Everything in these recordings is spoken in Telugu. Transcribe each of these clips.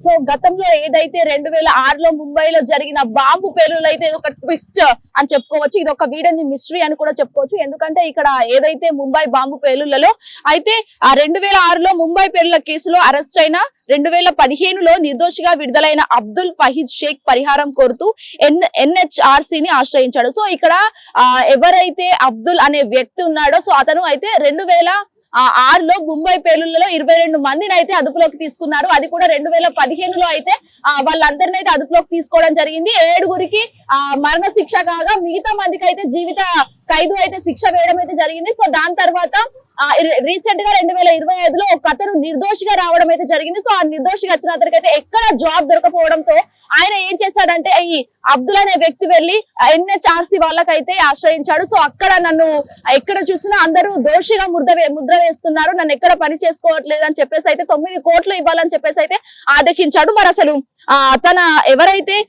సో గతంలో ఏదైతే రెండు వేల ఆరులో ముంబైలో జరిగిన బాంబు పేలులు అయితే ఇది ఒక ట్విస్ట్ అని చెప్పుకోవచ్చు. ఇది ఒక వీడని మిస్టరీ అని కూడా చెప్పుకోవచ్చు. ఎందుకంటే ఇక్కడ ఏదైతే ముంబై బాంబు పేలులలో అయితే ఆ రెండు వేల ఆరులో ముంబై పేలుల కేసులో అరెస్ట్ అయిన రెండు వేల పదిహేనులో నిర్దోషిగా విడుదలైన అబ్దుల్ ఫహీద్ షేక్ పరిహారం కోరుతూ ఎన్ ఎన్హెచ్ఆర్సీని ఆశ్రయించాడు. సో ఇక్కడ ఆ, ఎవరైతే అబ్దుల్ అనే వ్యక్తి ఉన్నాడో సో అతను అయితే రెండు వేల ఆరులో ముంబై పేలుళ్ళలో ఇరవై రెండు మందిని అయితే అదుపులోకి తీసుకున్నారు. అది కూడా రెండు వేల పదిహేనులో అయితే వాళ్ళందరినీ వాళ్ళందరిని అయితే అదుపులోకి తీసుకోవడం జరిగింది. ఏడుగురికి ఆ మరణ శిక్ష కాగా మిగతా మందికి అయితే జీవిత ఖైదు అయితే శిక్ష వేయడం అయితే జరిగింది. సో దాని తర్వాత రీసెంట్గా రెండు వేల ఇరవై ఐదులో ఒక అతను నిర్దోషిగా రావడం అయితే జరిగింది. సో ఆ నిర్దోషిగా వచ్చిన అతనికి అయితే ఎక్కడ జాబ్ దొరకపోవడంతో ఆయన ఏం చేశాడంటే ఈ అబ్దుల్ అనే వ్యక్తి వెళ్ళి ఎన్హెచ్ఆర్సీ వాళ్ళకైతే ఆశ్రయించాడు. సో అక్కడ నన్ను ఎక్కడ చూసినా అందరూ దోషిగా ముద్ర వే- ముద్ర వేస్తున్నారు. నన్ను ఎక్కడ పని చేసుకోవట్లేదు అని చెప్పేసి అయితే తొమ్మిది కోట్లు ఇవ్వాలని చెప్పేసి అయితే ఆదేశించాడు. మరి అసలు ఆ తన ఎవరైతే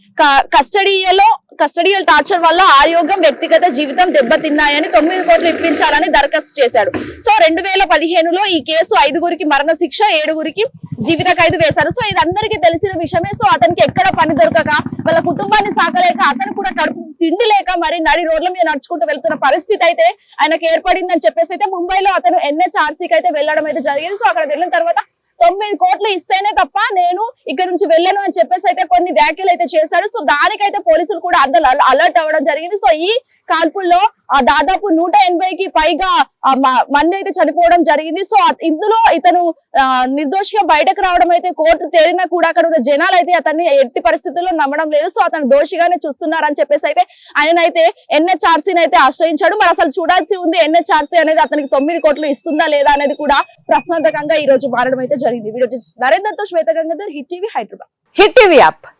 కస్టడీలో కస్టడియల్ టార్చర్ వల్ల ఆరోగ్యం వ్యక్తిగత జీవితం దెబ్బతిన్నాయని తొమ్మిది కోట్లు ఇప్పించాలని దరఖాస్తు చేశాడు. సో రెండు వేల పదిహేనులో ఈ కేసు ఐదుగురికి మరణశిక్ష ఏడుగురికి జీవిత ఖైదు వేశారు. సో ఇది అందరికీ తెలిసిన విషయమే. సో అతనికి ఎక్కడ పని దొరకక వాళ్ళ కుటుంబాన్ని సాకలేక అతను కూడా కడుపు తిండి లేక మరి నడి రోడ్ల మీద నడుచుకుంటూ వెళ్తున్న పరిస్థితి అయితే ఆయనకు ఏర్పడిందని చెప్పేసి అయితే ముంబైలో అతను ఎన్హెచ్ఆర్సీకి అయితే వెళ్ళడం అయితే జరిగింది. సో అక్కడ వెళ్ళిన తర్వాత తొమ్మిది కోట్లు ఇస్తేనే తప్ప నేను ఇక్కడ నుంచి వెళ్ళను అని చెప్పేసి అయితే కొన్ని వ్యాఖ్యలు అయితే చేశాడు. సో దానికైతే పోలీసులు కూడా అందరూ అలర్ట్ అవ్వడం జరిగింది. సో ఈ కాల్పుల్లో ఆ దాదాపు నూట ఎనభైకి పైగా మంది అయితే చనిపోవడం జరిగింది. సో ఇందులో ఇతను నిర్దోషిగా బయటకు రావడం అయితే కోర్టు తేలినా కూడా అక్కడ ఉన్న జనాలు అయితే అతన్ని ఎట్టి పరిస్థితుల్లో నమ్మడం లేదు. సో అతను దోషిగానే చూస్తున్నారని చెప్పేసి అయితే ఆయన అయితే ఎన్హెచ్ఆర్సీని అయితే ఆశ్రయించాడు. మరి అసలు చూడాల్సి ఉంది ఎన్హెచ్ఆర్సీ అనేది అతనికి తొమ్మిది కోట్లు ఇస్తుందా లేదా అనేది కూడా ప్రశ్నార్థకంగా ఈ రోజు మారడం అయితే జరిగింది. Video నరేందర్తో Swetha Gangadhar hit TV Hyderabad. Hit TV app.